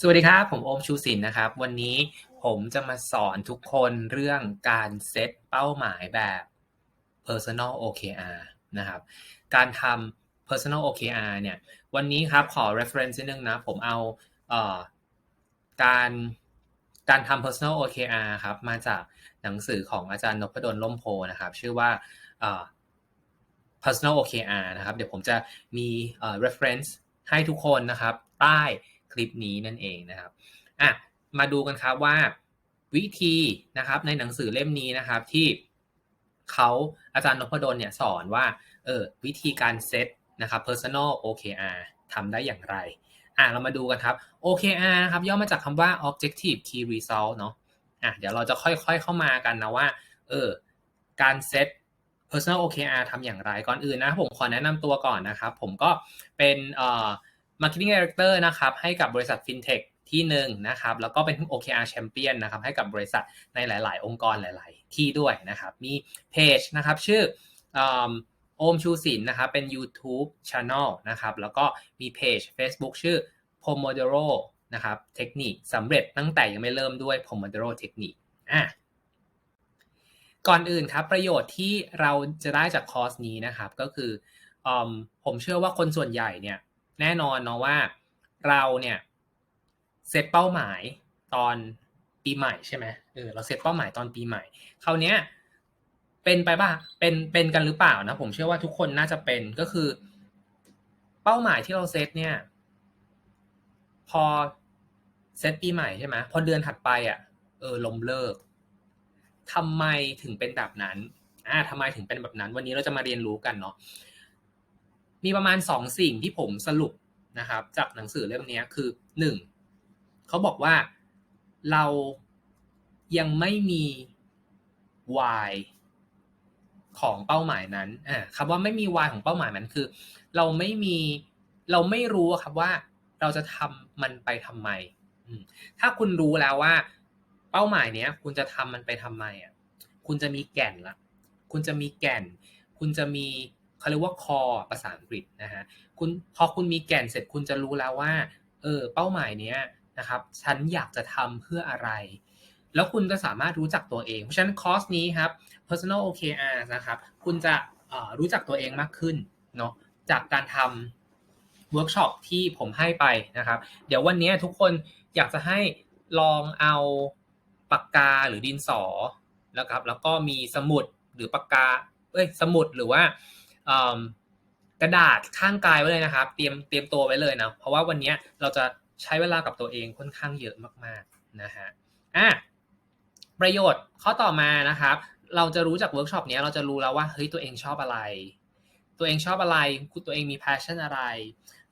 สวัสดีครับ ผมโอมชูสินนะครับ วันนี้ผมจะมาสอนทุกคนเรื่องการเซตเป้าหมายแบบ personal OKR นะครับ การทำ personal OKR เนี่ย วันนี้ครับขอ reference นิดนึงนะ ผมเอาเอ่อการการทำ personal OKR ครับ มาจากหนังสือของอาจารย์นพดลล่มโพนะครับ ชื่อว่าเอ่อ personal OKR นะครับ เดี๋ยวผมจะมีเอ่อ reference ให้ทุกคนนะครับ ใต้ คลิปนี้นั่นเองนะครับอะมาดูกันครับว่าวิธีนะครับในหนังสือเล่มนี้นะครับที่เขาอาจารย์นพดลเนี่ยสอนว่าเออวิธีการเซตนะครับ personal OKR ทำได้อย่างไรอะเรามาดูกันครับ OKR ครับย่อมาจากคำว่า objective key result เนาะอะเดี๋ยวเราจะค่อยๆเข้ามากันนะว่าเออการเซต personal OKR ทำอย่างไรก่อนอื่นนะผมขอแนะนำตัวก่อนนะครับ ผมก็เป็นเอ่อ Marketing Director นะครับให้กับบริษัท FinTech ที่หนึ่งนะครับแล้วก็เป็น OKR Champion นะครับให้กับบริษัทในหลาย ๆ องค์กรหลาย ๆ ที่ด้วยนะครับมีเพจนะครับชื่อโอมชูสินนะครับเป็น YouTube Channel นะครับแล้วก็มีเพจ Facebook ชื่อ Pomodoro นะครับเทคนิคสำเร็จตั้งแต่ยังไม่เริ่มด้วย Pomodoro เทคนิคอะก่อนอื่นครับประโยชน์ที่เราจะได้จากคอร์สนี้นะครับก็คืออผมเชื่อว่าคนส่วนใหญ่เนี่ย แน่นอนเนาะว่าเราเนี่ยเซตเป้าหมายตอนปีใหม่ใช่ไหมเออเราเซตเป้าหมายตอนปีใหม่คราวนี้เป็นไปป่ะเป็นเป็นกันหรือเปล่านะ ผมเชื่อว่าทุกคนน่าจะเป็นก็คือ เป้าหมายที่เราเซตเนี่ย พอเซตปีใหม่ใช่ไหมพอเดือนถัดไปอะ เออลมเลิกทำไมถึงเป็นแบบนั้นอ่าทำไมถึงเป็นแบบนั้น วันนี้เราจะมาเรียนรู้กันเนาะ มีประมาณสองสิ่งที่ผมสรุปนะครับ จากหนังสือเล่มนี้คือหนึ่งเขาบอกว่าเรายังไม่มี why ของเป้าหมายนั้นอ่าคำว่าไม่มี why ของเป้าหมายนั้นคือ เราไม่มีเราไม่รู้ครับว่าเราจะทำมันไปทำไม ถ้าคุณรู้แล้วว่า เป้าหมายเนี้ย คุณจะทำมันไปทำไมอะ คุณจะมีแก่นละ คุณจะมีแก่น คุณจะมี เขาเรียกว่าคอภาษาอังกฤษนะฮะคุณพอคุณมีแก่นเสร็จคุณจะรู้แล้วว่าเออเป้าหมายเนี้ยนะครับฉันอยากจะทำเพื่ออะไร แล้วคุณก็สามารถรู้จักตัวเอง เพราะฉะนั้นคอร์สนี้ครับ personal OKR นะครับ คุณจะรู้จักตัวเองมากขึ้นเนาะจากการทำเวิร์กช็อปที่ผมให้ไปนะครับ เดี๋ยววันนี้ทุกคนอยากจะให้ลองเอาปากกาหรือดินสอแล้วครับ แล้วก็มีสมุดหรือปากกาเอ้ยสมุดหรือว่า กระดาษข้างกายไว้เลยนะครับ เตรียมเตรียมตัวไว้เลยนะเพราะว่าวันนี้เราจะใช้เวลากับตัวเองค่อนข้างเยอะมากๆนะฮะอะประโยชน์ข้อต่อมานะครับ เราจะรู้จากเวิร์กช็อปนี้เราจะรู้แล้วว่าเฮ้ยตัวเองชอบอะไร ตัวเองชอบอะไรคุณตัวเองมี passion อะไร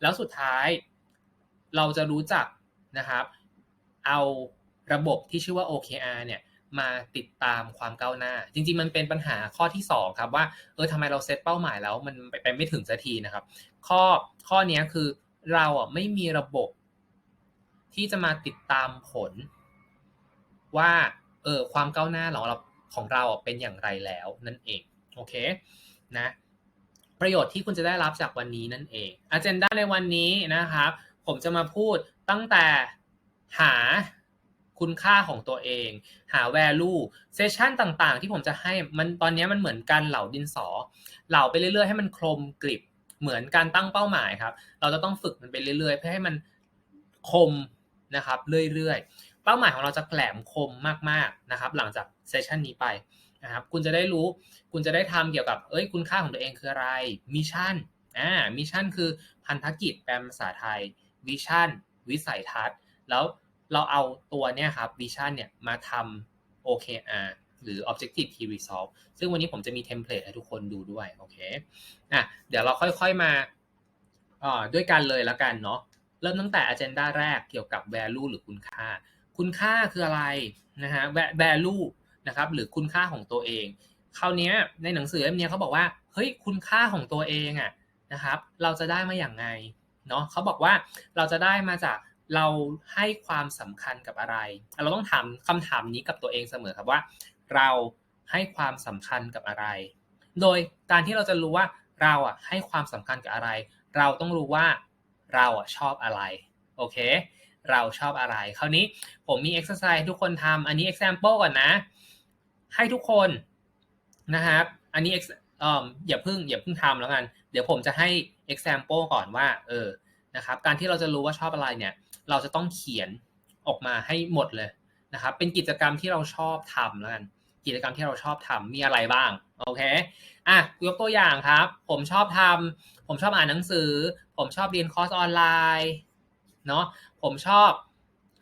แล้วสุดท้ายเราจะรู้จักนะครับ เอาระบบที่ชื่อว่า OKR เนี่ย มาติดตามความก้าวหน้า จริง ๆ มันเป็นปัญหาข้อที่ 2 ครับว่าเออทำไมเราเซตเป้าหมายแล้วมันไปไม่ถึงสักทีนะครับ ข้อข้อนี้คือเราอะไม่มีระบบ ที่จะมาติดตามผล ว่าเออความก้าวหน้าของเราของเราเป็นอย่างไรแล้วนั่นเองโอเคนะประโยชน์ที่คุณจะได้รับจากวันนี้นั่นเองอ g e n d a ในวันนี้นะครับผมจะมาพูดตั้งแต่หา คุณค่าของตัวเอง หา value เซสชันต่างๆ ที่ผมจะให้มันตอนนี้มันเหมือนการเหลาดินสอ เหลาไปเรื่อยๆ ให้มันคมกริบเหมือนการตั้งเป้าหมายครับ เราจะต้องฝึกมันไปเรื่อยๆ เพื่อให้มันคมนะครับเรื่อยๆ เป้าหมายของเราจะแหลมคมมากๆนะครับ หลังจากเซสชันนี้ไปนะครับคุณจะได้รู้คุณจะได้ทำเกี่ยวกับเอ้ยคุณค่าของตัวเองคืออะไรมิชชั่นอ่ามิชชั่นคือพันธกิจแปลภาษาไทยวิชั่นวิสัยทัศน์ แล้ว เราเอาตัวเนี้ยครับวิชั่นเนี่ยมาทำ OKR หรือ Objective Key Result ซึ่งวันนี้ผมจะมีเทมเพลตให้ทุกคนดูด้วยโอเคอะเดี๋ยวเราค่อยๆมาอ่อด้วยกันเลยแล้วกันเนาะเริ่มตั้งแต่ agenda แรกเกี่ยวกับ value หรือคุณค่า คุณค่าคืออะไรนะฮะ value นะครับหรือคุณค่าของตัวเองคราวนี้ในหนังสือเล่มนี้เขาบอกว่าเฮ้ยคุณค่าของตัวเองอะนะครับ เราจะได้มาอย่างไงเนาะเขาบอกว่าเราจะได้มาจาก เราให้ความสำคัญกับอะไร เราต้องถามคำถามนี้กับตัวเองเสมอครับว่า เราให้ความสำคัญกับอะไร โดยการที่เราจะรู้ว่าเราอะให้ความสำคัญกับอะไร เราต้องรู้ว่าเราอะชอบอะไร โอเค เราชอบอะไร คราวนี้ผมมี exercise ทุกคนทำอันนี้ example ก่อนนะ ให้ทุกคนนะครับ อันนี้เอ่ออย่าเพิ่งอย่าเพิ่งทำแล้วกัน เดี๋ยวผมจะให้ example ก่อนว่า เออ นะครับ การที่เราจะรู้ว่าชอบอะไรเนี่ย เราจะต้องเขียนออกมาให้หมดเลยนะครับ เป็นกิจกรรมที่เราชอบทำแล้วกัน กิจกรรมที่เราชอบทำมีอะไรบ้าง โอเค อะ ยกตัวอย่างครับ ผมชอบทำผมชอบอ่านหนังสือ ผมชอบเรียนคอร์สออนไลน์ เนาะ ผมชอบ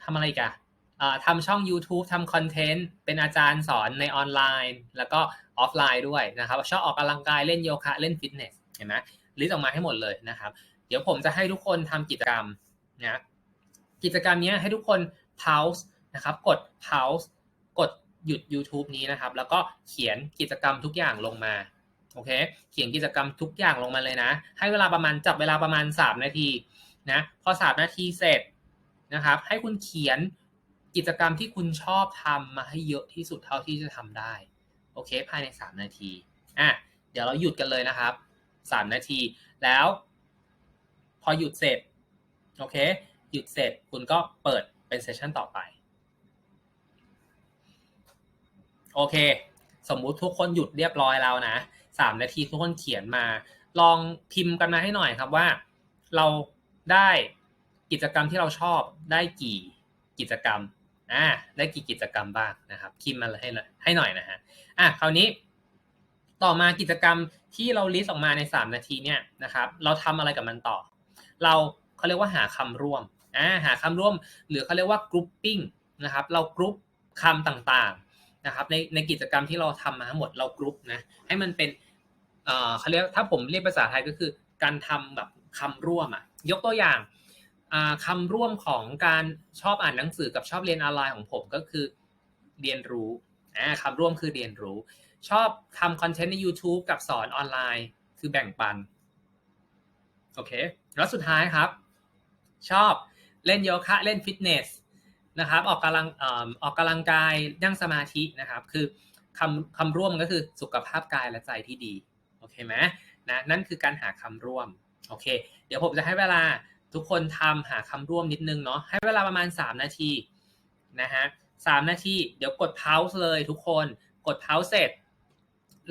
ทำอะไรกันอ่าทำช่อง YouTube ทำคอนเทนต์ เป็นอาจารย์สอนในออนไลน์ แล้วก็ออฟไลน์ด้วยนะครับ ชอบออกกำลังกาย เล่นโยคะ เล่นฟิตเนส เห็นไหมลิสต์ออกมาให้หมดเลยนะครับ เดี๋ยวผมจะให้ทุกคนทำกิจกรรมนะ กิจกรรมนี้ให้ทุกคน pause นะครับ กด pause กดหยุด YouTube นี้นะครับ แล้วก็เขียนกิจกรรมทุกอย่างลงมาโอเค เขียนกิจกรรมทุกอย่างลงมาเลยนะ ให้เวลาประมาณจับเวลาประมาณ 3 นาทีนะพอ 3 นาทีเสร็จนะครับ ให้คุณเขียนกิจกรรมที่คุณชอบทำมาให้เยอะที่สุดเท่าที่จะทำได้โอเค ภายใน 3 นาทีอะเดี๋ยวเราหยุดกันเลยนะครับ 3 นาทีแล้ว พอหยุดเสร็จโอเค ยุดเสร็จคุณก็เปิดเป็นเซสชันต่อไป โอเค สมมุติทุกคนหยุดเรียบร้อยแล้วนะสามนาทีทุกคนเขียนมา ลองพิมพ์กันมาให้หน่อยครับว่า เราได้กิจกรรมที่เราชอบได้กี่กิจกรรมอ่าได้กี่กิจกรรมบ้างนะครับพิมพ์มาให้หน่อยให้หน่อยนะฮะอะคราวนี้ต่อมากิจกรรมที่เราลิสต์ออกมาใน 3 นาทีเนี่ยนะครับ เราทำอะไรกับมันต่อ เราเขาเรียกว่าหาคำร่วม อ่าหาคำร่วมหรือเขาเรียกว่า grouping นะครับ เรากรุ๊ปคำต่างๆนะครับในในกิจกรรมที่เราทำมาทั้งหมดเรากรุ๊ปนะให้มันเป็นเอ่อเขาเรียกถ้าผมเรียกภาษาไทยก็คือ การทำแบบคำร่วมอะยกตัวอย่างอ่าคำร่วมของการชอบอ่านหนังสือกับชอบเรียนออนไลน์ของผมก็คือเรียนรู้อ่าคำร่วมคือเรียนรู้ ชอบทำคอนเทนต์ใน YouTube กับสอนออนไลน์คือแบ่งปันโอเคแล้วสุดท้ายครับ ชอบ เล่นโยคะเล่นฟิตเนสนะครับออกกำลังออกกำลังกายนั่งสมาธินะครับ คือคำคำร่วมก็คือสุขภาพกายและใจที่ดีโอเคไหมนะนั่นคือการหาคำร่วมโอเค เดี๋ยวผมจะให้เวลาทุกคนทำหาคำร่วมนิดนึงเนาะให้เวลาประมาณ 3 นาทีนะฮะสามนาที เดี๋ยวกด pause เลยทุกคนกด pause เสร็จ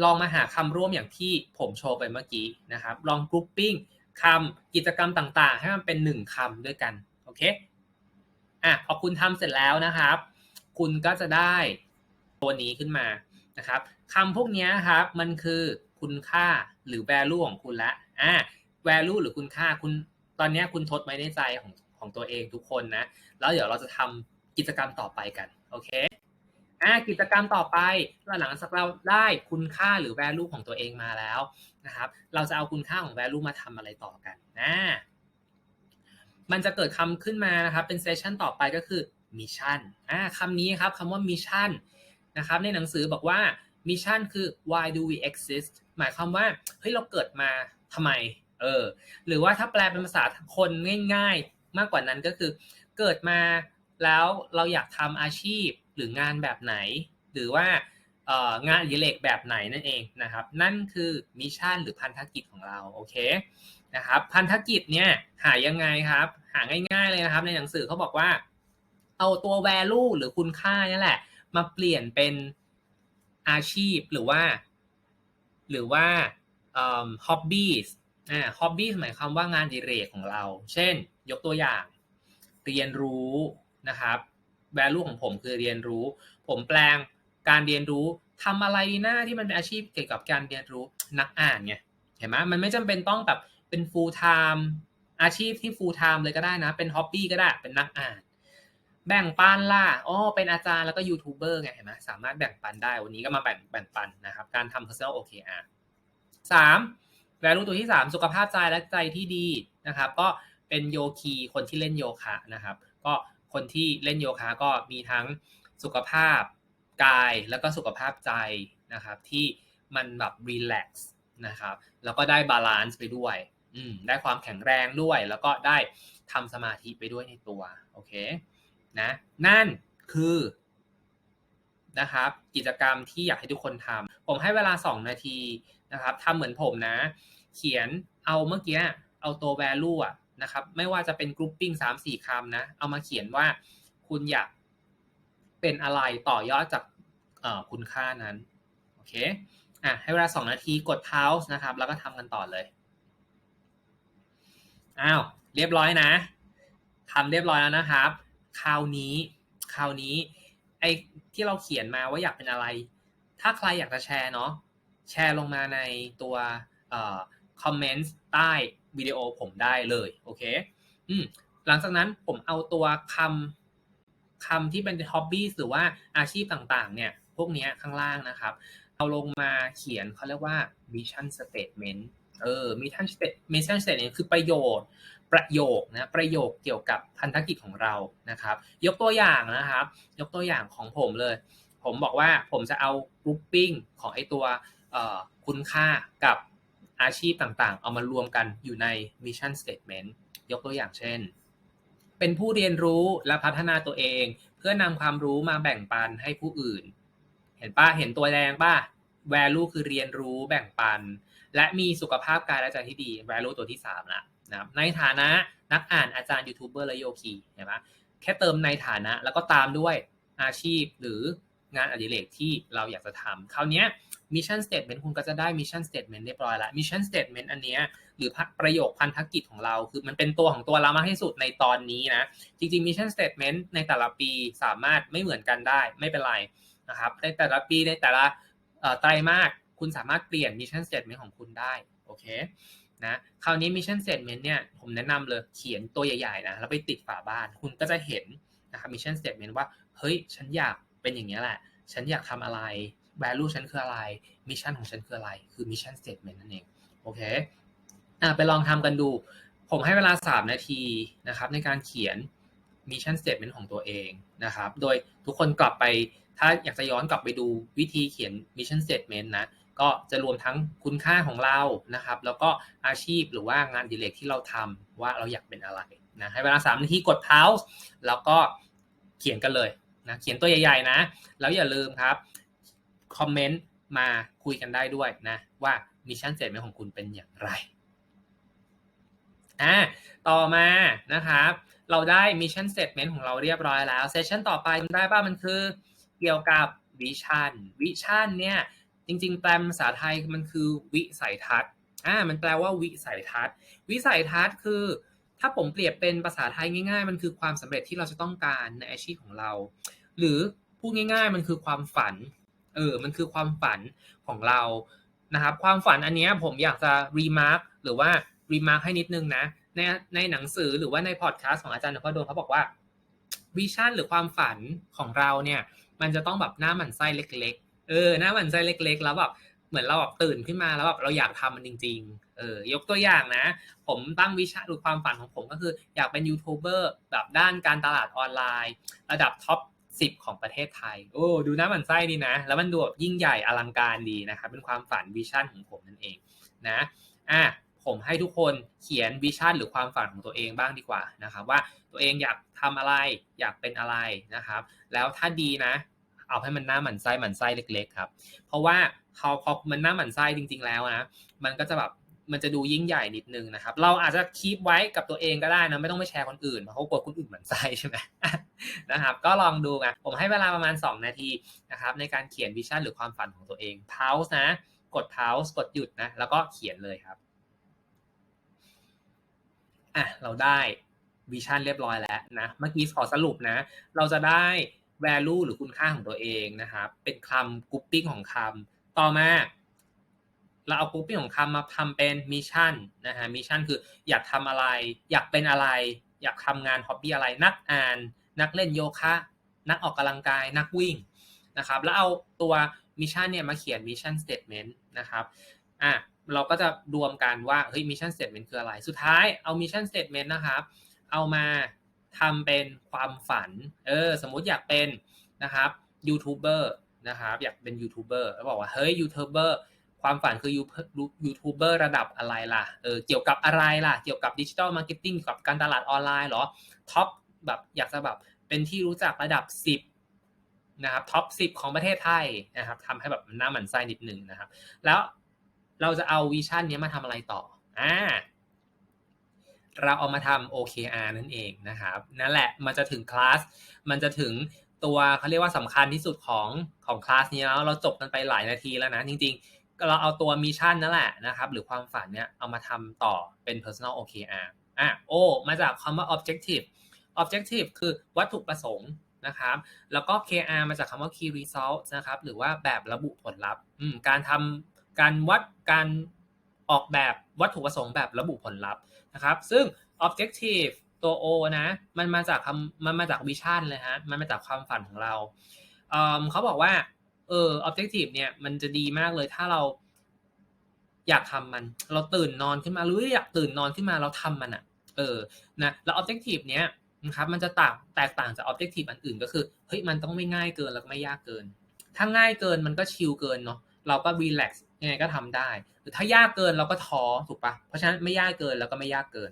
ลองมาหาคำร่วมอย่างที่ผมโชว์ไปเมื่อกี้นะครับ ลอง grouping คำกิจกรรมต่างๆ ให้มันเป็นหนึ่งคำด้วยกัน เคอะพอคุณทำเสร็จแล้วนะครับ คุณก็จะได้ตัวนี้ขึ้นมานะครับคำพวกนี้ครับมันคือคุณค่าหรือ value ของคุณละอะ value หรือคุณค่าคุณตอนนี้คุณทดไว้ในใจของของตัวเองทุกคนนะ แล้วเดี๋ยวเราจะทำกิจกรรมต่อไปกันโอเคอะกิจกรรมต่อไปหลังจากเราได้คุณค่าหรือ value ของตัวเองมาแล้วนะครับ เราจะเอาคุณค่าของ value มาทำอะไรต่อกันนะ มันจะเกิดคำขึ้นมานะครับเป็นเซสชันต่อไปก็คือ mission อ่าคำนี้ครับคำว่า mission นะครับในหนังสือบอกว่า mission คือ why do we exist หมายความว่าเฮ้ยเราเกิดมาทำไมเออหรือว่าถ้าแปลเป็นภาษาคนง่ายๆ มากกว่านั้นก็คือ เกิดมาแล้วเราอยากทำอาชีพหรืองานแบบไหน หรือว่างานอิเรกแบบไหนนั่นเองนะครับ นั่นคือมิชชั่นหรือพันธกิจของเราโอเค นะครับ พันธกิจเนี่ยหายังไงครับ หาง่ายๆเลยนะครับ ในหนังสือเขาบอกว่า เอาตัว value หรือคุณค่านี่แหละ มาเปลี่ยนเป็นอาชีพหรือว่า หรือว่า hobbies อ่า hobbies หมายความว่างานอดิเรกของเรา เช่น ยกตัวอย่าง เรียนรู้นะครับ value ของผมคือเรียนรู้ ผมแปลงการเรียนรู้ทำอะไรหน้าที่มันเป็นอาชีพเกี่ยวกับการเรียนรู้นักอ่านไงเห็นไหมมันไม่จำเป็นต้องแบบ เป็น full time อาชีพที่ full time เลยก็ได้นะ เป็น hobby ก็ได้เป็นนักอ่าน แบ่งปันล่ะอ๋อเป็นอาจารย์แล้วก็ยูทูบเบอร์ไงเห็นไหมสามารถแบ่งปันได้วันนี้ก็มาแบ่งแบ่งปันนะครับ การทำ personal OKR สาม value ตัวที่3สุขภาพใจและใจที่ดีนะครับ ก็เป็นโยคีคนที่เล่นโยคะนะครับ ก็คนที่เล่นโยคะก็มีทั้งสุขภาพกายแล้วก็สุขภาพใจนะครับ ที่มันแบบรีแลกซ์นะครับ แล้วก็ได้บาลานซ์ไปด้วย อืมได้ความแข็งแรงด้วย แล้วก็ได้ทำสมาธิไปด้วยในตัว โอเค นะ นั่นคือนะครับ กิจกรรมที่อยากให้ทุกคนทำผมให้เวลา 2 นาทีนะครับทำเหมือนผมนะ เขียนเอาเมื่อกี้เอาตัว value อะนะครับ ไม่ว่าจะเป็นกรุ๊ปปิ้งสามสี่คำนะ เอามาเขียนว่าคุณอยากเป็นอะไรต่อยอดจากคุณค่านั้น โอเค อะ ให้เวลาสองนาทีกด pause นะครับ แล้วก็ทำกันต่อเลย อ้าวเรียบร้อยนะทำเรียบร้อยแล้วนะครับ คราวนี้ คราวนี้ ไอ้ที่เราเขียนมาว่าอยากเป็นอะไร ถ้าใครอยากจะแชร์เนาะแชร์ลงมาในตัวคอมเมนต์ใต้วิดีโอผมได้เลยโอเคอืมหลังจากนั้นผมเอาตัวคำคำที่เป็นฮ็อบบี้หรือว่าอาชีพต่างๆ เนี่ย พวกนี้ข้างล่างนะครับ เอาลงมาเขียนเขาเรียกว่า mission statement เออ mission statement mission statement คือประโยชน์ประโยคนะประโยคเกี่ยวกับพันธกิจของเรานะครับ ยกตัวอย่างนะครับ ยกตัวอย่างของผมเลย ผมบอกว่าผมจะเอา grouping ของไอตัวคุณค่ากับอาชีพต่างๆ เอามารวมกันอยู่ใน mission statement ยกตัวอย่างเช่น เป็นผู้เรียนรู้และพัฒนาตัวเอง เพื่อนำความรู้มาแบ่งปันให้ผู้อื่น เห็นป้าเห็นตัวแดงป้า value คือเรียนรู้แบ่งปัน และมีสุขภาพกายและใจที่ดี value ตัวที่3ละนะในฐานะนักอ่านอาจารย์ยูทูบเบอร์และโยคีเห็นไหมแค่เติมในฐานะแล้วก็ตามด้วยอาชีพหรืองานอดิเรกที่เราอยากจะทำคราวนี้มิชชั่นสเตทเมนต์คุณก็จะได้มิชชั่นสเตทเมนต์เรียบร้อยล้วมิชชั่นสเตทเมนต์อันนี้หรือประโยคพันธกิจของเรา คือมันเป็นตัวของตัวเรามากที่สุดในตอนนี้นะ จริงๆมิชชั่นสเตทเมนต์ในแต่ละปีสามารถไม่เหมือนกันได้ไม่เป็นไรนะครับในแต่ละปีในแต่ละไตรมาส คุณสามารถเปลี่ยนมิชชั่นสเตทเมนต์ของคุณได้โอเคนะคราวนี้มิชชั่นสเตทเมนต์เนี่ยผมแนะนำเลยเขียนตัวใหญ่ๆนะแล้วไปติดฝาบ้าน คุณก็จะเห็นนะครับมิชชั่นสเตทเมนต์ว่าเฮ้ยฉันอยากเป็นอย่างนี้แหละ ฉันอยากทำอะไร value ฉันคืออะไร mission ของฉันคืออะไร คือ mission statement นั่นเองโอเคอะไปลองทำกันดู ผมให้เวลา 3 นาทีนะครับในการเขียน mission statement ของตัวเองนะครับ โดยทุกคนกลับไปถ้าอยากจะย้อนกลับไปดูวิธีเขียน mission statement นะ ก็จะรวมทั้งคุณค่าของเรานะครับ แล้วก็อาชีพหรือว่างานดิเลกที่เราทำว่าเราอยากเป็นอะไรนะให้เวลา3นาทีกด pause แล้วก็เขียนกันเลยนะเขียนตัวใหญ่ๆนะ แล้วอย่าลืมครับคอมเมนต์มาคุยกันได้ด้วยนะว่ามิชชั่นเสร็จไหมของคุณเป็นอย่างไรอ่าต่อมานะครับ เราได้มิชชั่นเซตเมนต์ของเราเรียบร้อยแล้วเซสชันต่อไปได้ป่ะมันคือเกี่ยวกับวิชั่นวิชั่นเนี่ย จริง ๆ แปลภาษาไทยมันคือวิสัยทัศน์อ่ามันแปลว่าวิสัยทัศน์ วิสัยทัศน์คือ ถ้าผมเปรียบเป็นภาษาไทยง่าย ๆ มันคือความสำเร็จที่เราจะต้องการในอาชีพของเรา หรือพูดง่าย ๆ มันคือความฝัน เออ มันคือความฝันของเรานะครับ ความฝันอันนี้ผมอยากจะรีมาร์คหรือว่ารีมาร์คให้นิดนึงนะ ในในหนังสือหรือว่าในพอดแคสต์ของอาจารย์นพดลเขาบอกว่าวิชั่นหรือความฝันของเราเนี่ย มันจะต้องแบบหน้าหมันไส้เล็ก เออหน้าหมันไส้เล็ก ๆ แล้วแบบเหมือนเราแบบตื่นขึ้นมาแล้วแบบเราอยากทำมันจริง ๆ เออยกตัวอย่างนะ ผมตั้งวิชั่นหรือความฝันของผมก็คือ อยากเป็นยูทูบเบอร์แบบด้านการตลาดออนไลน์ ระดับท็อปสิบของประเทศไทย โอ้ดูน้ามันไส้ดีนะ แล้วมันดูแบบยิ่งใหญ่อลังการดีนะครับเป็นความฝันวิชั่นของผมนั่นเองนะอะผมให้ทุกคนเขียนวิชั่นหรือความฝันของตัวเองบ้างดีกว่านะครับว่าตัวเองอยากทำอะไรอยากเป็นอะไรนะครับ แล้วถ้าดีนะ เอาให้มันหน้าหมันไส้หมันไส้เล็ก ๆ ครับ เพราะว่าพอพอมันหน้าหมันไส้จริง ๆ แล้วนะมันก็จะแบบมันจะดูยิ่งใหญ่นิดนึงนะครับ เราอาจจะคีปไว้กับตัวเองก็ได้นะไม่ต้องไปแชร์คนอื่นเพราะเขากลัวคนอื่นหมือนใจใช่ไหมนะครับ ก็ลองดูนะผมให้เวลาประมาณ 2 นาทีนะครับ ในการเขียนวิชั่นหรือความฝันของตัวเอง pause นะ กด pause กดหยุดนะ แล้วก็เขียนเลยครับอะเราได้วิชั่นเรียบร้อยแล้วนะ เมื่อกี้ขอสรุปนะ เราจะได้ value หรือคุณค่าของตัวเองนะครับเป็นคำกรุ๊ปปิ้งของคำต่อมาเราเอากรุ๊ปปิ้งของคำมาทำเป็นมิชชั่นนะฮะมิชชั่นคืออยากทำอะไร อยากเป็นอะไร อยากทำงานฮ็อบบี้อะไรนักอ่าน นักเล่นโยคะ นักออกกำลังกายนักวิ่งนะครับแล้วเอาตัวมิชชั่นเนี่ยมาเขียนมิชชั่นสเตทเมนต์นะครับอะเราก็จะรวมกันว่าเฮ้ยมิชชั่นสเตทเมนต์คืออะไร สุดท้ายเอามิชชั่นสเตทเมนต์นะครับ เอามา ทำเป็นความฝัน เออ สมมุติอยากเป็นนะครับยูทูบเบอร์นะครับอยากเป็นยูทูบเบอร์แล้วบอกว่าเฮ้ยยูทูบเบอร์ความฝันคือยูทูบเบอร์ระดับอะไรล่ะ เออ เกี่ยวกับอะไรล่ะ เกี่ยวกับดิจิทัลมาร์เก็ตติ้งกับการตลาดออนไลน์หรอ ท็อปแบบอยากจะแบบเป็นที่รู้จักระดับ 10นะครับ ท็อป 10 ของประเทศไทยนะครับทำให้แบบหน้าหมันไส้นิดนึงนะครับ แล้วเราจะเอาวิชั่นนี้มาทำอะไรต่อ อ่า เราเอามาทำ OKR นั่นเองนะครับนั่นแหละมันจะถึงคลาสมันจะถึงตัวเขาเรียกว่าสำคัญที่สุดของของคลาสนี้แล้วเราจบกันไปหลายนาทีแล้วนะ จริงๆ เราเอาตัวมิชชั่นนั่นแหละนะครับหรือความฝันเนี่ยเอามาทำต่อเป็น personal OKR อะโอมาจากคำว่า objective objective คือวัตถุประสงค์นะครับแล้วก็ KR มาจากคำว่า key result นะครับหรือว่าแบบระบุผลลัพธ์การทำการวัดการ ออกแบบวัตถุประสงค์แบบระบุผลลัพธ์นะครับ ซึ่ง objective ตัว O นะ มันมาจากคำมันมาจากวิชั่นเลยฮะ มันมาจากความฝันของเราเเขาบอกว่า เออ objective เนี่ย มันจะดีมากเลยถ้าเราอยากทำมัน เราตื่นนอนขึ้นมาหรืออยากตื่นนอนขึ้นมาเราทำมันอะ่ะ เออ นะ แล้ว objective เนี้ยนะครับมันจะต่างแตกต่างจาก objective อันอื่นก็คือ เฮ้ย มันต้องไม่ง่ายเกินแล้วก็ไม่ยากเกิน ถ้าง่ายเกินมันก็ชิลเกินเนาะ เราก็ relax ยังไงก็ทำได้ หรือถ้ายากเกินเราก็ท้อถูกปะเพราะฉะนั้นไม่ยากเกินแล้วก็ไม่ยากเกิน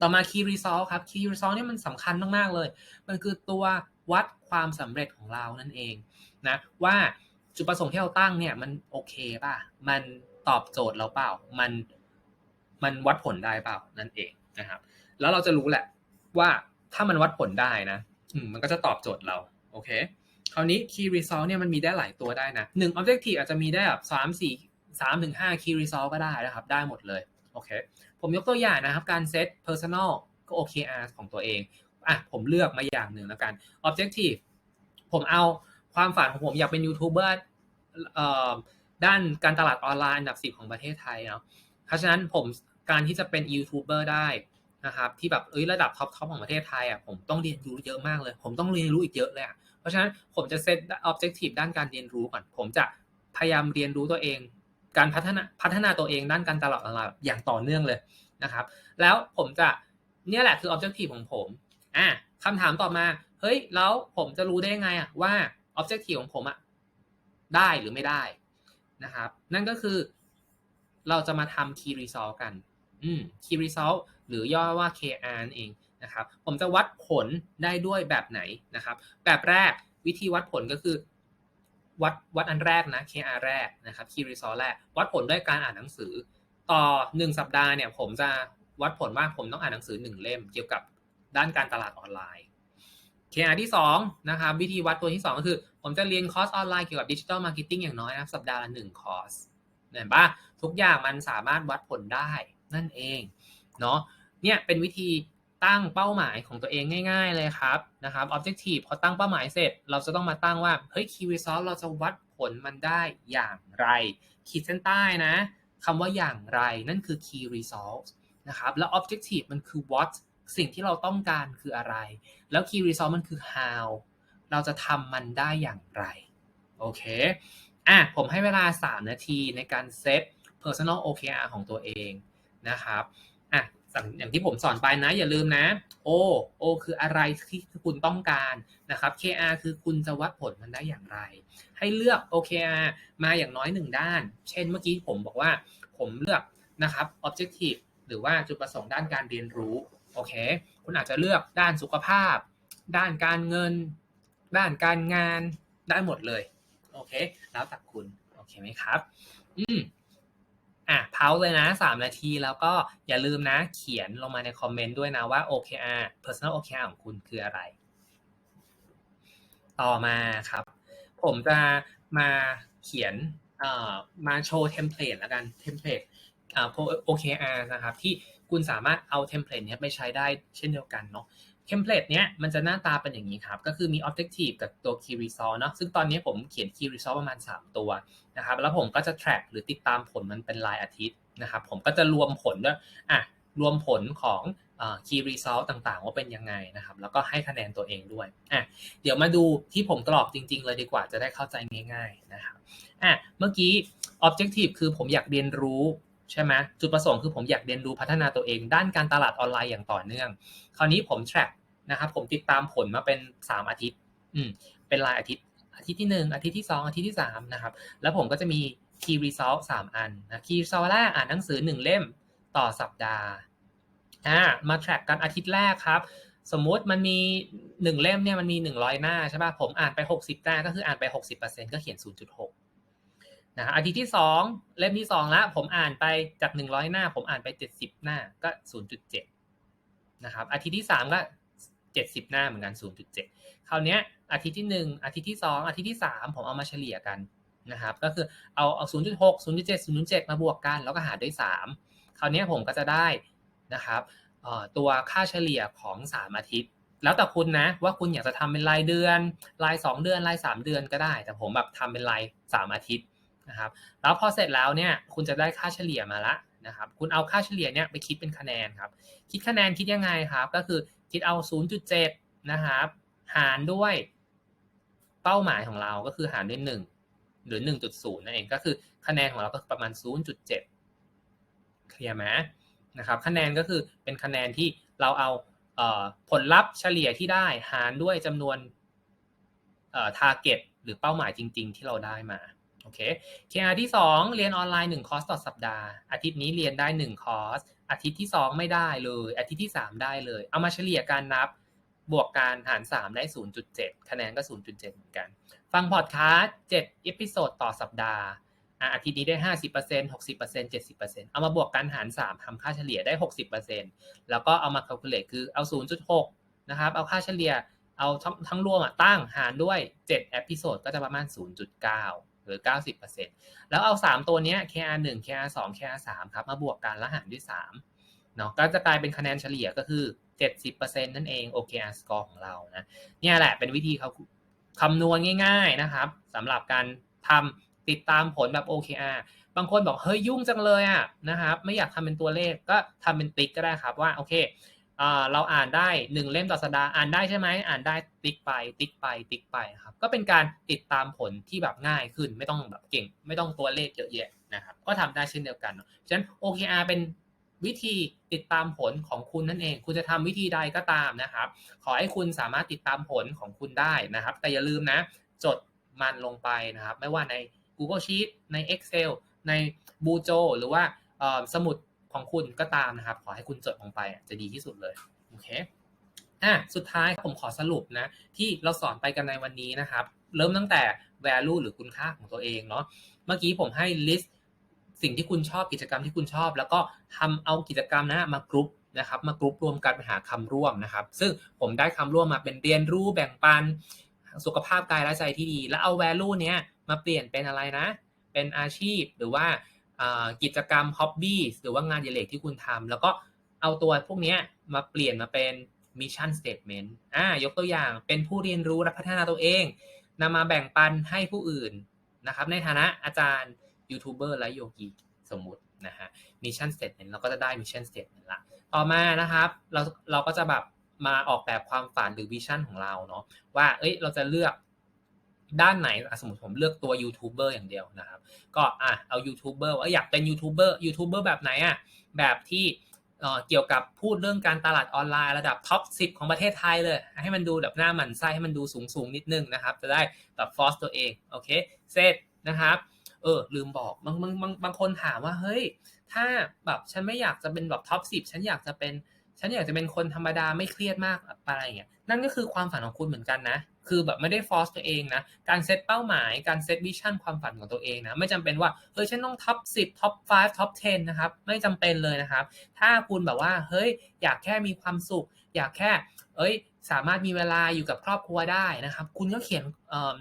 ต่อมา key result ครับ key result นี่มันสำคัญมากๆเลย มันคือตัววัดความสำเร็จของเรานั่นเองนะว่าจุดประสงค์ที่เราตั้งเนี่ยมันโอเคป่ะ มันตอบโจทย์เราเปล่า มันมันวัดผลได้เปล่านั่นเองนะครับ แล้วเราจะรู้แหละว่าถ้ามันวัดผลได้นะมันก็จะตอบโจทย์เรา โอเค คราวนี้ key result เนี่ยมันมีได้หลายตัวได้นะหนึ่ง objective อาจจะมีได้แบบสามสี่สามถึงห้า key result ก็ได้นะครับ ได้หมดเลย โอเค ผมยกตัวอย่างนะครับ การเซต personal ก็ OKR ของตัวเอง อะ ผมเลือกมาอย่างหนึ่งแล้วกัน objective ผมเอาความฝันของผมอยากเป็นยูทูบเบอร์ด้านการตลาดออนไลน์อันดับสิบของประเทศไทยเนาะ เพราะฉะนั้นผมการที่จะเป็นยูทูบเบอร์ได้นะครับที่แบบเอ้ยระดับท็อปทอปของประเทศไทยอะผมต้องเรียนรู้เยอะมากเลย ผมต้องเรียนรู้อีกเยอะเลยอะ เพราะฉะนั้นผมจะเซต objective ด้านการเรียนรู้ก่อน ผมจะพยายามเรียนรู้ตัวเอง การพัฒนาพัฒนาตัวเองด้านการตลาดออนไลน์อย่างต่อเนื่องเลยนะครับ แล้วผมจะเนี่ยแหละคือ objective ของผมอะคำถามต่อมา เฮ้ย แล้วผมจะรู้ได้ยังไงอะว่า objective ของผมอะได้หรือไม่ได้นะครับ นั่นก็คือเราจะมาทำ key result กัน อืม key result หรือย่อว่า KR นั่นเอง นะครับ ผมจะวัดผลได้ด้วยแบบไหนนะครับ แบบแรกวิธีวัดผลก็คือวัดวัดอันแรกนะ KR แรกนะครับ key result แรก วัดผลด้วยการอ่านหนังสือ ต่อ 1 สัปดาห์เนี่ยผมจะวัดผลว่าผมต้องอ่านหนังสือ 1 เล่ม เกี่ยวกับด้านการตลาดออนไลน์ KR ที่2นะครับวิธีวัดตัวที่ 2 ก็คือ ผมจะเรียนคอร์สออนไลน์เกี่ยวกับดิจิทัลมาร์เก็ตติ้งอย่างน้อยนะสัปดาห์ละ1คอร์สเห็นปะทุกอย่างมันสามารถวัดผลได้นั่นเองเนาะเนี่ยเป็นวิธี ตั้งเป้าหมายของตัวเองง่าย ๆ เลยครับนะครับ objective พอตั้งเป้าหมายเสร็จ เราจะต้องมาตั้งว่าเฮ้ย key result เราจะวัดผลมันได้อย่างไร ขีดเส้นใต้นะคำว่าอย่างไรนั่นคือ key result นะครับแล้ว objective มันคือ what สิ่งที่เราต้องการคืออะไร แล้ว key result มันคือ how เราจะทำมันได้อย่างไรโอเคอะผมให้เวลา 3 นาทีในการเซต personal OKR ของตัวเองนะครับ อะอย่างที่ผมสอนไปนะ อย่าลืมนะ O O คืออะไรที่คุณต้องการนะครับ KR คือคุณจะวัดผลมันได้อย่างไร ให้เลือก OKR มาอย่างน้อยหนึ่งด้าน เช่นเมื่อกี้ผมบอกว่าผมเลือกนะครับ objective หรือว่าจุดประสงค์ด้านการเรียนรู้โอเค คุณอาจจะเลือกด้านสุขภาพ ด้านการเงิน ด้านการงาน ได้หมดเลย โอเค แล้วแต่คุณ โอเคไหมครับ อืม อะเพาเลยนะสามนาทีแล้วก็อย่าลืมนะ เขียนลงมาในคอมเมนต์ด้วยนะว่า OKR personal OKR ของคุณคืออะไร ต่อมาครับ ผมจะมาเขียนเอ่อมาโชว์เทมเพลตแล้วกันเทมเพลตอ่า OKR นะครับ ที่คุณสามารถเอาเทมเพลตนี้ไปใช้ได้เช่นเดียวกันเนาะ เทมเพลตเนี้ยมันจะหน้าตาเป็นอย่างนี้ครับ ก็คือมี objective กับตัว key result เนาะซึ่งตอนนี้ผมเขียน key result ประมาณ 3 ตัวนะครับแล้วผมก็จะ track หรือติดตามผลมันเป็นรายอาทิตย์นะครับผมก็จะรวมผลด้วยอะรวมผลของ key result ต่างๆ ว่าเป็นยังไงนะครับ แล้วก็ให้คะแนนตัวเองด้วยอะเดี๋ยวมาดูที่ผมกรอกจริง ๆ เลยดีกว่าจะได้เข้าใจง่าย ๆนะครับอะเมื่อกี้ objective คือผมอยากเรียนรู้ ใช่ไหมจุดประสงค์คือผมอยากเรียนรู้พัฒนาตัวเอง ด้านการตลาดออนไลน์อย่างต่อเนื่อง คราวนี้ผม track นะครับผมติดตามผลมาเป็น 3 อาทิตย์อืมเป็นรายอาทิตย์อาทิตย์ที่ 1 อาทิตย์ที่ 2 อาทิตย์ที่3นะครับแล้วผมก็จะมี key result 3 อันนะ key result แรกอ่านหนังสือ 1 เล่มต่อสัปดาห์อ่ามา track กันอาทิตย์แรกครับสมมุติมันมี1เล่มเนี่ยมันมี100หน้าใช่ป่ะผมอ่านไป60หน้าก็คืออ่านไป60%ก็เขียน0.6น นะอาทิตย์ที่2เล่มที่2แล้วผมอ่านไปจาก100หน้า ผมอ่านไป70หน้าก็0.7นย์จุดเจ็ดนะครับอาทิตย์ที่3ก็70หน้าเหมือนกัน0.7คราวนี้อาทิตย์ที่1อาทิตย์ที่2องอาทิตย์ที่3ผมเอามาเฉลี่ยกันนะครับก็คือเอาเอา0.6 0.7 0.7มาบวกกัน แล้วก็หารด้วย3คราวนี้ผมก็จะได้นะครับตัวค่าเฉลี่ยของ3อาทิตย์แล้วแต่คุณนะว่าคุณอยากจะทำเป็นรายเดือน ราย 2 เดือนราย 3 เดือนก็ได้ แต่ผมแบบทำเป็นราย 3 อาทิตย์ นะครับแล้วพอเสร็จแล้วเนี่ยคุณจะได้ค่าเฉลี่ยมาละนะครับคุณเอาค่าเฉลี่ยเนี่ยไปคิดเป็นคะแนนครับคิดคะแนนคิดยังไงครับก็คือคิดเอา 0.7 นะครับหารด้วยเป้าหมายของเราก็คือหารด้วย 1 หรือ 1.0 นั่นเองก็คือคะแนนของเราก็ประมาณ 0.7 เคลียร์ไหมนะครับคะแนนก็คือเป็นคะแนนที่เราเอาผลลัพธ์เฉลี่ยที่ได้หารด้วยจำนวนเอ่อ target หรือเป้าหมายจริง ๆ ที่เราได้มา โอเค KR ที่ 2 เรียนออนไลน์1คอร์สต่อสัปดาห์ อาทิตย์นี้เรียนได้ 1 คอร์ส อาทิตย์ที่ 2 ไม่ได้เลย อาทิตย์ที่ 3 ได้เลย เอามาเฉลี่ยการนับบวกการหาร 3 ได้ 0.7 คะแนนก็ 0.7 เหมือนกัน ฟังพอดคาสต์7เอพิโซดต่อสัปดาห์ อาทิตย์นี้ได้ 50% 60% 70%เอามาบวกกันหาร 3 ทำค่าเฉลี่ยได้ 60%แล้วก็เอามา calculate คือเอา 0.6 นะครับ เอาค่าเฉลี่ย เอาทั้งทั้งรวมตั้งหารด้วย7เอพิโซดก็จะประมาณ 0.9 หรือ 90%แล้วเอา 3 ตัวนี้ KR1 KR2 KR3 ครับมาบวกกันแล้วหารด้วย3เนาะก็จะกลายเป็นคะแนนเฉลี่ยก็คือ 70%นั่นเอง OKR score ของเรานะเนี่ยแหละเป็นวิธีเขาคำนวณง่ายๆนะครับสำหรับการทำติดตามผลแบบ OKR บางคนบอกเฮ้ยยุ่งจังเลยอะนะครับไม่อยากทำเป็นตัวเลขก็ทำเป็นติ๊กก็ได้ครับว่าโอเค เราอ่านได้หนึ่งเล่มต่อสัปดาห์อ่านได้ใช่ไหมอ่านได้ติ๊กไป ติ๊กไป ติ๊กไปครับ ก็เป็นการติดตามผลที่แบบง่ายขึ้นไม่ต้องแบบเก่ง ไม่ต้องตัวเลขเยอะแยะนะครับ ก็ทำได้เช่นเดียวกันฉะนั้น OKR เป็นวิธีติดตามผลของคุณนั่นเอง คุณจะทำวิธีใดก็ตามนะครับ ขอให้คุณสามารถติดตามผลของคุณได้นะครับ แต่อย่าลืมนะ จดมันลงไปนะครับ ไม่ว่าใน Google Sheet ใน Excel ใน b u j o หรือว่าสมุด ของคุณก็ตามนะครับ ขอให้คุณจดลงไปจะดีที่สุดเลยโอเคอะสุดท้ายผมขอสรุปนะ ที่เราสอนไปกันในวันนี้นะครับ เริ่มตั้งแต่ value หรือคุณค่าของตัวเองเนาะเมื่อกี้ผมให้ list สิ่งที่คุณชอบกิจกรรมที่คุณชอบ แล้วก็ทำเอากิจกรรมนะมากรุ๊ปนะครับ มากรุ๊ปรวมกันไปหาคำร่วมนะครับ ซึ่งผมได้คำร่วมมาเป็นเรียนรู้แบ่งปันสุขภาพกายและใจที่ดี แล้วเอา value เนี้ยมาเปลี่ยนเป็นอะไรนะ เป็นอาชีพหรือว่า กิจกรรมฮ็อบบี้หรือว่างานเยเลกที่คุณทำแล้วก็เอาตัวพวกนี้มาเปลี่ยนมาเป็นมิชชั่นสเตทเมนต์อ่ายกตัวอย่างเป็นผู้เรียนรู้และพัฒนาตัวเองนำมาแบ่งปันให้ผู้อื่นนะครับในฐานะอาจารย์ยูทูบเบอร์และโยกีสมมุตินะฮะมิชชั่นสเตทเมนต์เราก็จะได้มิชชั่นสเตทเมนต์ละต่อมานะครับเราเราก็จะแบบมาออกแบบความฝันหรือวิชั่นของเราเนาะว่าเอ้ยเราจะเลือก ด้านไหนสมมติผมเลือกตัวยูทูบเบอร์อย่างเดียวนะครับ ก็อะเอายูทูบเบอร์ว่าอยากเป็นยูทูบเบอร์ยูทูบเบอร์แบบไหนอะแบบที่เกี่ยวกับพูดเรื่องการตลาดออนไลน์ระดับท็อป 10 ของประเทศไทยเลย ให้มันดูแบบหน้าหมันไส้ให้มันดูสูงสูงนิดนึงนะครับ จะได้แบบฟอสตัวเอง โอเค เสร็จนะครับเออลืมบอกบางบางบางบางคนถามว่าเฮ้ย ถ้าแบบฉันไม่อยากจะเป็นแบบท็อป 10 ฉันอยากจะเป็น ฉันอยากจะเป็นคนธรรมดาไม่เครียดมากอะไรอย่างเงี้ยนั่นก็คือความฝันของคุณเหมือนกันนะ คือแบบไม่ได้ฟอร์สตัวเองนะ การเซตเป้าหมาย การเซตวิชั่นความฝันของตัวเองนะ ไม่จำเป็นว่า เฮ้ย ฉันต้องท็อป10ท็อป5ท็อป10 นะครับ ไม่จำเป็นเลยนะครับ ถ้าคุณแบบว่า เฮ้ย อยากแค่มีความสุข อยากแค่ เอ้ย สามารถมีเวลาอยู่กับครอบครัวได้นะครับ คุณก็เขียน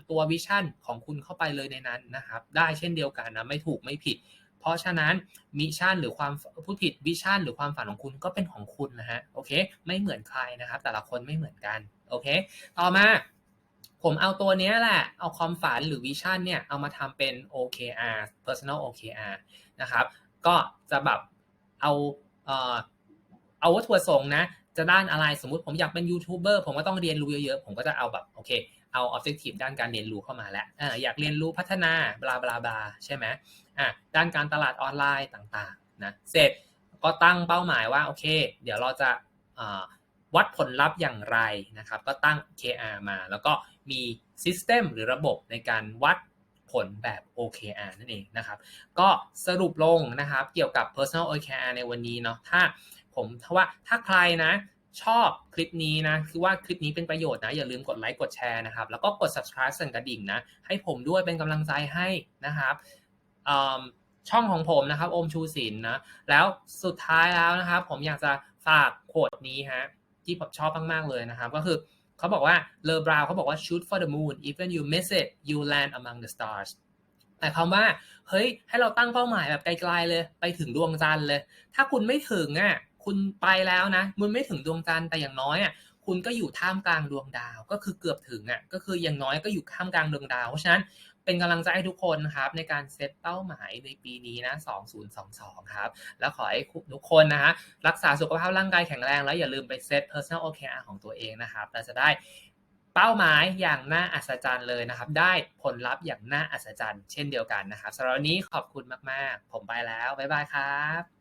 ตัววิชั่นของคุณเข้าไปเลยในนั้นนะครับ ได้เช่นเดียวกันนะ ไม่ถูกไม่ผิด เพราะฉะนั้นมิชชั่นหรือความผู้ผิดวิชั่นหรือความฝันของคุณก็เป็นของคุณนะฮะ โอเค ไม่เหมือนใครนะครับ แต่ละคนไม่เหมือนกัน โอเค ต่อมา ผมเอาตัวนี้แหละ เอาความฝันหรือวิชั่นเนี่ย เอามาทำเป็น OKR personal OKR นะครับ ก็จะแบบเอาเอาวัตถุประสงค์นะ จะด้านอะไรสมมติผมอยากเป็นยูทูบเบอร์ผมก็ต้องเรียนรู้เยอะๆ ผมก็จะเอาแบบโอเค เอา objective ด้านการเรียนรู้เข้ามาแล้วออยากเรียนรู้พัฒนาบลาบลาบลาใช่ไหมอะด้านการตลาดออนไลน์ต่างๆนะเสร็จก็ตั้งเป้าหมายว่าโอเค เดี๋ยวเราจะวัดผลลัพธ์อย่างไรนะครับ ก็ตั้ง KR มาแล้วก็ มี System หรือระบบในการวัดผลแบบ OKR นั่นเองนะครับ ก็สรุปลงนะครับเกี่ยวกับ Personal OKR ในวันนี้เนาะถ้าผมถ้าว่าถ้าใครนะชอบคลิปนี้นะคือว่าคลิปนี้เป็นประโยชน์นะ อย่าลืมกดไลค์กดแชร์นะครับ แล้วก็กด subscribe สั่นกระดิ่งนะ ให้ผมด้วยเป็นกำลังใจให้นะครับช่องของผมนะครับโอมชูศิลนะแล้วสุดท้ายแล้วนะครับ ผมอยากจะฝากโคดนี้ฮะที่ผมชอบมากๆเลยนะครับ ก็คือ เขาบอกว่าเลอบราวเขาบอกว่า shoot for the moon even you miss it you land among the stars แต่คำว่า เฮ้ย ให้เราตั้งเป้าหมายแบบไกลๆเลย ไปถึงดวงจันทร์เลย ถ้าคุณไม่ถึงอะคุณไปแล้วนะมันไม่ถึงดวงจันทร์แต่อย่างน้อยอะคุณก็อยู่ท่ามกลางดวงดาว ก็คือเกือบถึงอะก็คืออย่างน้อยก็อยู่ท่ามกลางดวงดาว เพราะฉะนั้น เป็นกำลังใจให้ทุกคนครับในการเซตเป้าหมายในปีนี้นะ 2022 ครับ แล้วขอให้ทุกคนนะฮะรักษาสุขภาพร่างกายแข็งแรงแล้วอย่าลืมไปเซต personal OKR ของตัวเองนะครับ เราจะได้เป้าหมายอย่างน่าอัศจรรย์เลยนะครับ ได้ผลลัพธ์อย่างน่าอัศจรรย์เช่นเดียวกันนะครับสำหรับวันนี้ขอบคุณมาก ๆ ผมไปแล้ว บ๊ายบายครับ